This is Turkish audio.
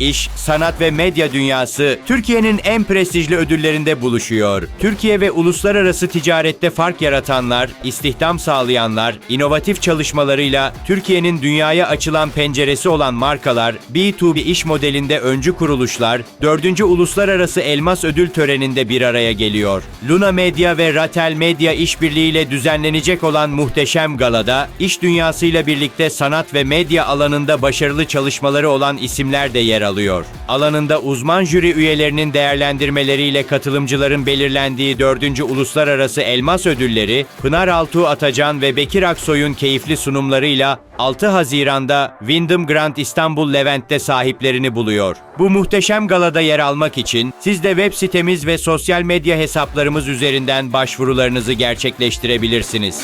iş, sanat ve medya dünyası Türkiye'nin en prestijli ödüllerinde buluşuyor. Türkiye ve uluslararası ticarette fark yaratanlar, istihdam sağlayanlar, inovatif çalışmalarıyla Türkiye'nin dünyaya açılan penceresi olan markalar, B2B iş modelinde öncü kuruluşlar, 4. Uluslararası Elmas Ödül Töreni'nde bir araya geliyor. Luna Medya ve Ratel Medya işbirliğiyle düzenlenecek olan muhteşem galada, iş dünyasıyla birlikte sanat ve medya alanında başarılı çalışmaları olan isimler de yer alıyor. Alanında uzman jüri üyelerinin değerlendirmeleriyle katılımcıların belirlendiği 4. Uluslararası Elmas Ödülleri, Pınar Altuğ Atacan ve Bekir Aksoy'un keyifli sunumlarıyla 6 Haziran'da Wyndham Grand İstanbul Levent'te sahiplerini buluyor. Bu muhteşem galada yer almak için siz de web sitemiz ve sosyal medya hesaplarımız üzerinden başvurularınızı gerçekleştirebilirsiniz.